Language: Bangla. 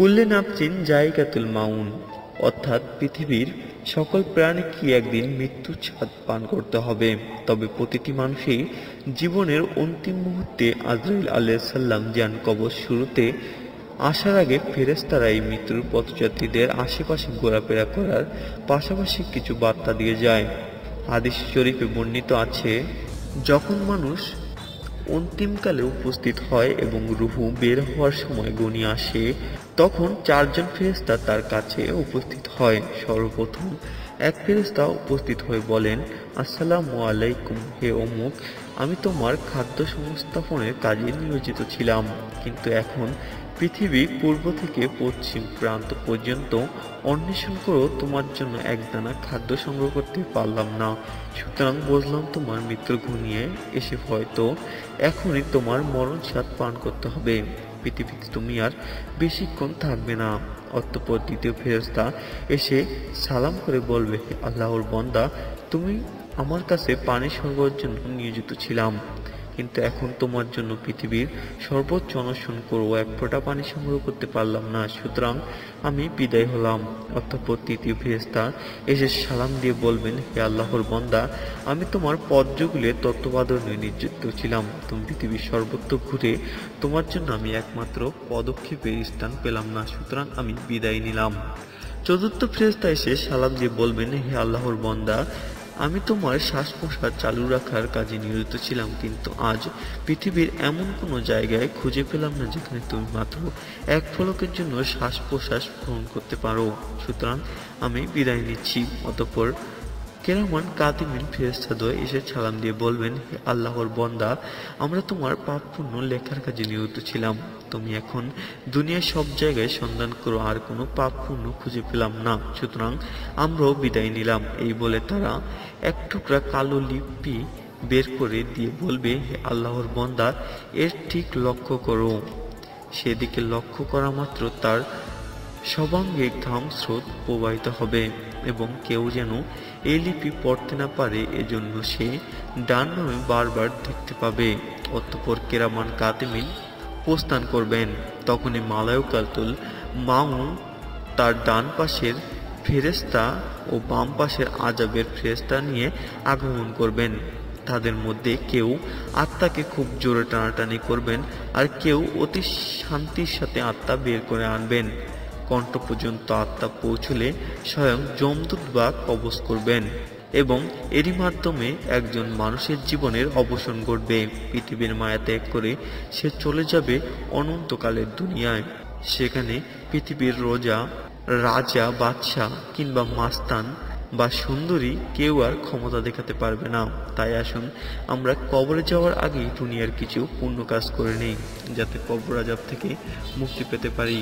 কুল্লে নাপচিন জায়গাতুল মাউন। অর্থাৎ পৃথিবীর সকল প্রাণী কি একদিন মৃত্যুর ছাদ পান করতে হবে। তবে প্রতিটি মানুষই জীবনের অন্তিম মুহূর্তে আজরাইল আলাইসাল্লাম যান কবর শুরুতে আসার আগে ফেরেস্তারা এই মৃত্যুর পথযাত্রীদের আশেপাশে ঘোরাফেরা করার পাশাপাশি কিছু বার্তা দিয়ে যায়। হাদিস শরীফে বর্ণিত আছে, যখন মানুষ অন্তিমকালে উপস্থিত হয় এবং রুহু বের হওয়ার সময় গণি আসে, তখন চারজন ফেরেস্তা তার কাছে উপস্থিত হয়। সর্বপ্রথম এক ফেরেস্তা উপস্থিত হয়ে বলেন, আসসালামু আলাইকুম, হে অমুক, আমি তোমার খাদ্য সংস্থাপনের কাজে নিয়োজিত ছিলাম, কিন্তু এখন পৃথিবী পূর্ব থেকে পশ্চিম প্রান্ত পর্যন্ত অন্বেষণ করেও তোমার জন্য একদানা খাদ্য সংগ্রহ করতে পারলাম না। সুতরাং বুঝলাম তোমার মৃত্যু ঘনিয়ে এসে হয়তো এখনই তোমার মরণ স্বাদ পান করতে হবে। পৃথিবীতে তুমি আর বেশিক্ষণ থাকবে না। অতঃপর দ্বিতীয় ফেরস্তা এসে সালাম করে বলবে আল্লাহর বন্দা, তুমি আমার কাছে পানি সরবরাহের জন্য নিয়োজিত ছিলাম। কিন্তু এখন তোমার জন্য পৃথিবীর সর্বোচ্চ অনশন করব, এক ফোঁটা পানি সংগ্রহ করতে পারলাম না। সুতরাং আমি বিদায় হলাম। অতঃপর তৃতীয় ফেরেস্তা এসে সালাম দিয়ে বলবেন, হে আল্লাহর বন্দা, আমি তোমার পদযুগলে তত্ত্বাবধানে নিযুক্ত ছিলাম। তুমি পৃথিবীর সর্বত্র ঘুরে তোমার জন্য আমি একমাত্র পদক্ষেপের স্থান পেলাম না, সুতরাং আমি বিদায় নিলাম। চতুর্থ ফেরেস্তা এসে সালাম দিয়ে বলবেন, হে আল্লাহর বন্দা আমি তোমার শ্বাস প্রশ্বাস চালু রাখার কাজে নিয়োজিত ছিলাম, কিন্তু আজ পৃথিবীর এমন কোনো জায়গায় খুঁজে পেলাম না যেখানে তুমি মাত্র এক ফলকের জন্য শ্বাস প্রশ্বাস গ্রহণ করতে পারো। সুতরাং আমি বিদায় নিচ্ছি। অতঃপর কেরামান কাতিমিন ফেরেস্তাদ্বয় এসে সালাম দিয়ে বলবেন, হে আল্লাহর বন্দা, আমরা তোমার পাপ পুণ্য লেখার কাজে নিয়োজিত ছিলাম। তুমি এখন দুনিয়ার সব জায়গায় সন্ধান করো, আর কোনো পাপ পুণ্য খুঁজে পেলাম না। সুতরাং আমরাও বিদায় নিলাম। এই বলে তারা এক টুকরা কালো লিপি বের করে দিয়ে বলবে, হে আল্লাহর বন্দা, এর ঠিক লক্ষ্য করো। সেদিকে লক্ষ্য করা মাত্র তার সবাঙ্গে ঘাম স্রোত প্রবাহিত হবে এবং কেউ যেন এই লিপি পড়তে না পারে, এজন্য সে ডান নামে বারবার দেখতে পাবে। অতঃপর কেরামান কাতেমিন প্রস্থান করবেন। তখনই মালায়কাতুল মাউন তার ডান পাশের ফেরেস্তা ও বাম পাশের আজাবের ফেরেস্তা নিয়ে আগমন করবেন। তাদের মধ্যে কেউ আত্মাকে খুব জোরে টানাটানি করবেন আর কেউ অতি শান্তির সাথে আত্মা বের করে আনবেন। কণ্ঠ পর্যন্ত আত্মা পৌঁছলে স্বয়ং যমদূত বা কবজ করবেন এবং এরই মাধ্যমে একজন মানুষের জীবনের অবসান ঘটবে। পৃথিবীর মায়া ত্যাগ করে সে চলে যাবে অনন্তকালের দুনিয়ায়। সেখানে পৃথিবীর রোজা, রাজা, বাদশাহ কিংবা মাস্তান বা সুন্দরী কেউ আর ক্ষমতা দেখাতে পারবে না। তাই আসুন, আমরা কবরে যাওয়ার আগেই দুনিয়ার কিছু পুণ্য কাজ করে নেই, যাতে কবর আজাব থেকে মুক্তি পেতে পারি।